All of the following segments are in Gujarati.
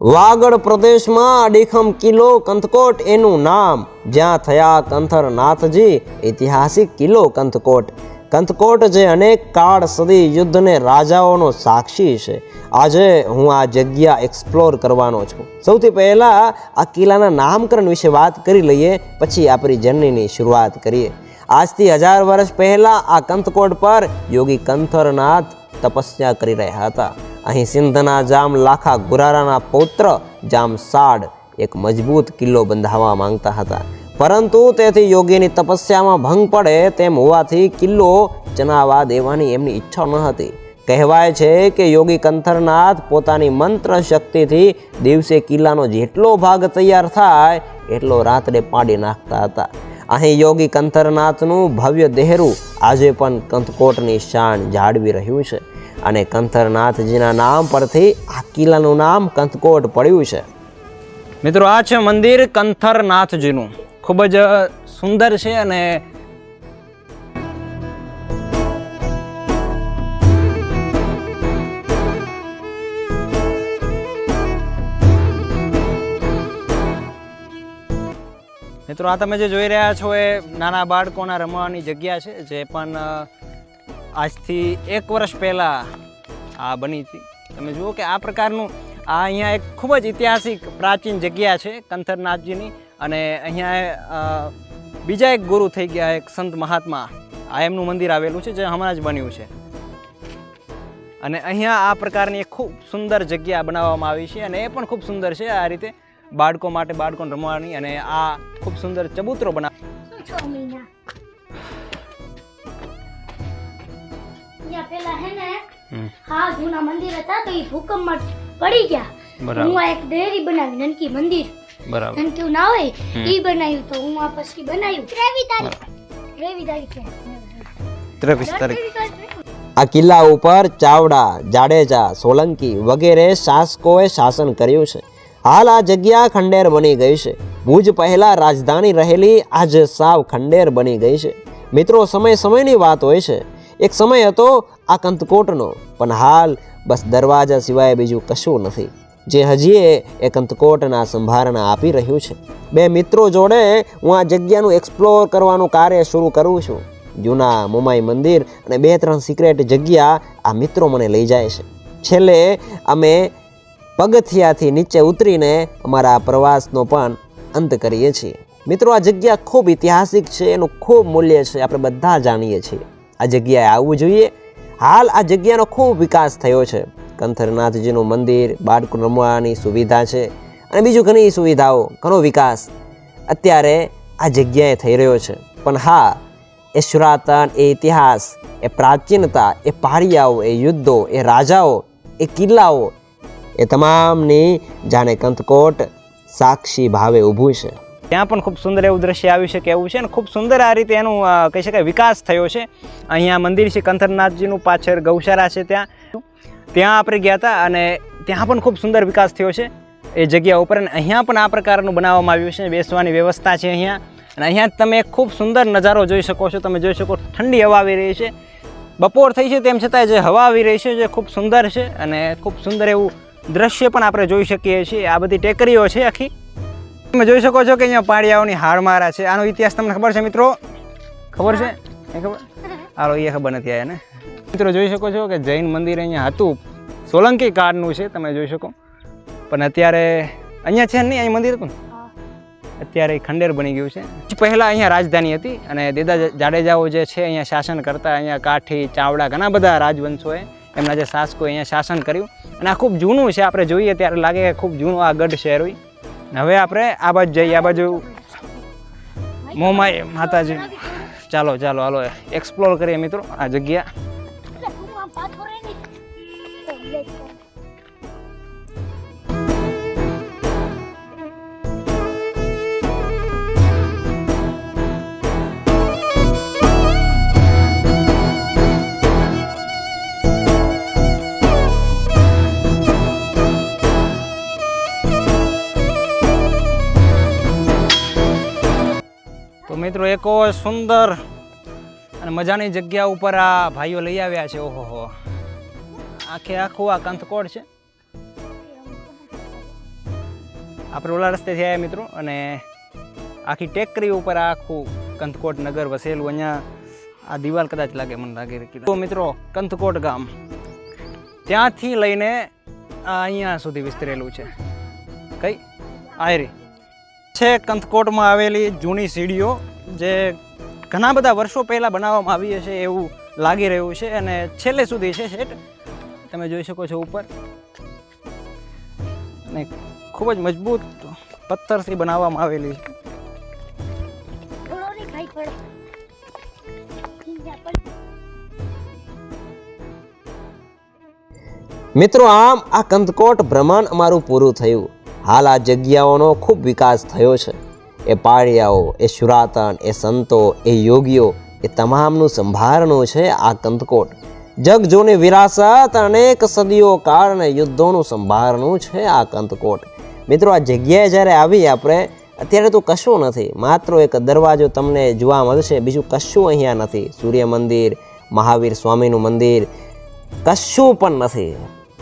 વાગડ પ્રદેશમાં અડીખમ કિલ્લો કંથકોટ એનું નામ. જ્યાં થયા કંથરનાથજી, ઐતિહાસિક કિલ્લો કંથકોટ. કંથકોટ જે અનેક કાળ સદી યુદ્ધને રાજાઓનો સાક્ષી છે. આજે હું આ જગ્યા એક્સપ્લોર કરવાનો છું. સૌથી પહેલાં આ કિલ્લાના નામકરણ વિશે વાત કરી લઈએ, પછી આપણી જર્નીની શરૂઆત કરીએ. આજથી હજાર વર્ષ પહેલાં આ કંથકોટ પર યોગી કંથરનાથ તપસ્યા કરી રહ્યા હતા. અહીં સિંધના જામ લાખા ગુરારાના પૌત્ર જામ સાડ એક મજબૂત કિલ્લો બંધાવવા માંગતા હતા. પરંતુ તેથી યોગીની તપસ્યામાં ભંગ પડે તેમ હોવાથી કિલ્લો ચનાવા દેવાની એમની ઈચ્છા ન હતી. કહેવાય છે કે યોગી કંથરનાથ પોતાની મંત્ર શક્તિથી દિવસે કિલ્લાનો જેટલો ભાગ તૈયાર થાય એટલો રાત્રે પાડી નાખતા હતા. અહીં યોગી કંથરનાથનું ભવ્ય દેહરું આજે પણ કંથકોટની શાન જાળવી રહ્યું છે. અને કંથરનાથજીના નામ પરથી આ કિલ્લાનું નામ કંથકોટ પડ્યું છે. મિત્રો, આ છે મંદિર કંથરનાથજીનું. ખૂબ જ સુંદર છે અને મિત્રો, આ તમે જે જોઈ રહ્યા છો એ નાના બાળકોના રમવાની જગ્યા છે, જે પણ આજથી એક વર્ષ પહેલાં આ બની હતી. તમે જુઓ કે આ પ્રકારનું આ અહીંયા એક ખૂબ જ ઐતિહાસિક પ્રાચીન જગ્યા છે કંથરનાથજીની અને અહીંયા બીજા એક ગુરુ થઈ ગયા એક સંત મહાત્મા. આ એમનું મંદિર આવેલું છે, જે હમણાં જ બન્યું છે. અને અહીંયા આ પ્રકારની એક ખૂબ સુંદર જગ્યા બનાવવામાં આવી છે અને એ પણ ખૂબ સુંદર છે આ રીતે બાળકો માટે બાળકોને રમવાની અને આ ખૂબ સુંદર ચબૂતરો બનાવ પેલા હે ને હા જૂના મંદિર હતા તો એ ભૂકંપમાં પડી ગયા. હું આ એક ડેરી બનાવી નનકી મંદિર. બરાબર. નનકીયું ના હોય એ બનાવ્યું તો હું આ પછી બનાવ્યું. ત્રેવીસ તારીખ. ત્રેવીસ તારીખે ત્રેવીસ તારીખ. આ કિલ્લા ઉપર ચાવડા જાડેજા સોલંકી વગેરે શાસકોએ શાસન કર્યું છે. હાલ આ જગ્યા ખંડેર બની ગઈ છે. ભુજ પહેલા રાજધાની રહેલી આજે સાવ ખંડેર બની ગઈ છે. મિત્રો સમય સમયની વાત હોય છે. એક સમય હતો આ કંથકોટનો પણ હાલ બસ દરવાજા સિવાય બીજું કશું નથી. જે હજીએ એ કંથકોટના સંભારણા આપી રહ્યું છે. બે મિત્રો જોડે હું આ જગ્યાનું એક્સપ્લોર કરવાનું કાર્ય શરૂ કરું છું. જૂના મુંબઈ મંદિર અને બે ત્રણ સિક્રેટ જગ્યા આ મિત્રો મને લઈ જાય છે. છેલ્લે અમે પગથિયાથી નીચે ઉતરીને અમારા પ્રવાસનો પણ અંત કરીએ છીએ. મિત્રો, આ જગ્યા ખૂબ ઐતિહાસિક છે, એનું ખૂબ મૂલ્ય છે, આપણે બધા જાણીએ છીએ. આ જગ્યાએ આવવું જોઈએ. હાલ આ જગ્યાનો ખૂબ વિકાસ થયો છે. કંથરનાથજીનું મંદિર બાળકો રમવાની સુવિધા છે અને બીજું ઘણી સુવિધાઓ, ઘણો વિકાસ અત્યારે આ જગ્યાએ થઈ રહ્યો છે. પણ હા, એ સુરાતન એ ઇતિહાસ, એ પ્રાચીનતા, એ પારિયાઓ એ યુદ્ધો, એ રાજાઓ, એ કિલ્લાઓ એ તમામની જાણે કંથકોટ સાક્ષી ભાવે ઊભું છે. ત્યાં પણ ખૂબ સુંદર એવું દ્રશ્ય આવી શકે એવું છે અને ખૂબ સુંદર આ રીતે એનું કહી શકાય, વિકાસ થયો છે. અહીંયા મંદિર છે, કંથરનાથજીનું પાછળ ગૌશાળા છે ત્યાં. ત્યાં આપણે ગયા હતા અને ત્યાં પણ ખૂબ સુંદર વિકાસ થયો છે એ જગ્યા ઉપર અને અહીંયા પણ આ પ્રકારનું બનાવવામાં આવ્યું છે. બેસવાની વ્યવસ્થા છે અહીંયા. અને અહીંયા તમે ખૂબ સુંદર નજારો જોઈ શકો છો. તમે જોઈ શકો ઠંડી હવા આવી રહી છે. બપોર થઈ છે તેમ છતાં જે હવા આવી રહી છે જે ખૂબ સુંદર છે અને ખૂબ સુંદર એવું દ્રશ્ય પણ આપણે જોઈ શકીએ છીએ. આ બધી ટેકરીઓ છે આખી. તમે જોઈ શકો છો કે અહીંયા પાડિયાઓની હારમારા છે. આનો ઇતિહાસ તમને ખબર છે મિત્રો? ખબર છે? એ ખબર? હાલો એ ખબર નથી આવ્યા ને મિત્રો જોઈ શકો છો કે જૈન મંદિર અહીંયા હતું. સોલંકી કાળનું છે તમે જોઈ શકો. પણ અત્યારે અહીંયા છે ને નહીં અહીં મંદિર હતું અત્યારે ખંડેર બની ગયું છે. પહેલાં અહીંયા રાજધાની હતી અને દેદા જાડેજાઓ જે છે અહીંયા શાસન કરતા અહીંયા કાઠી ચાવડા ઘણા બધા રાજવંશોએ એમના જે શાસકો અહીંયા શાસન કર્યું. અને આ ખૂબ જૂનું છે આપણે જોઈએ ત્યારે લાગે કે ખૂબ જૂનું આ ગઢ શહેર હોય. હવે આપણે આ બાજુ જઈએ, આ બાજુ મોમાઈ માતાજી. ચાલો ચાલો, હાલો એક્સપ્લોર કરીએ મિત્રો આ જગ્યા. તો મિત્રો એક સુંદર અને મજાની જગ્યા ઉપર આ ભાઈઓ લઈ આવ્યા છે. ઓહો આખે આખું આ કંથકોટ છે. આપણે ઓલા રસ્તેથી આવ્યા મિત્રો અને આખી ટેકરી ઉપર આખું કંથકોટ નગર વસેલું. અહીંયા આ દિવાલ કદાચ લાગે, મને લાગે. તો મિત્રો, કંથકોટ ગામ. ત્યાંથી લઈને અહીંયા સુધી વિસ્તરેલું છે. કઈ? આયરી. છે કંથકોટમાં આવેલી જૂની સીડીઓ જે ઘણા બધા વર્ષો પહેલાં બનાવવામાં આવી હશે એવું લાગી રહ્યું છે અને છેલ્લે સુધી છે શેઠ. તમે જોઈ શકો છો ઉપર. અને ખૂબ જ મજબૂત પથ્થરથી બનાવવામાં આવેલી. છે મિત્રો આમ આ કંદકોટ ભ્રમણ અમારું પૂરું થયું. હાલ આ જગ્યાઓનો ખૂબ વિકાસ થયો છે. એ પાળિયાઓ, એ શુરાતન એ સંતો, એ યોગીઓ, એ તમામનું સંભારણું છે આ કંદકોટ. જગજોની વિરાસત અનેક સદીઓ કાળ અને યુદ્ધોનું સંભારણું છે આ કંદકોટ. મિત્રો, આ જગ્યાએ જ્યારે આવી આપણે, અત્યારે તો કશું નથી. માત્ર એક દરવાજો તમને જોવા મળશે, બીજું કશું અહીંયા નથી. સૂર્ય મંદિર, મહાવીર સ્વામીનું મંદિર, કશું પણ નથી.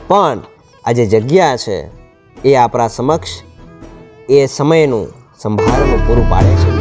પણ આ જે જગ્યા છે એ આપણા સમક્ષ એ સમયનું સંભાળનું પૂરું પાડે છે.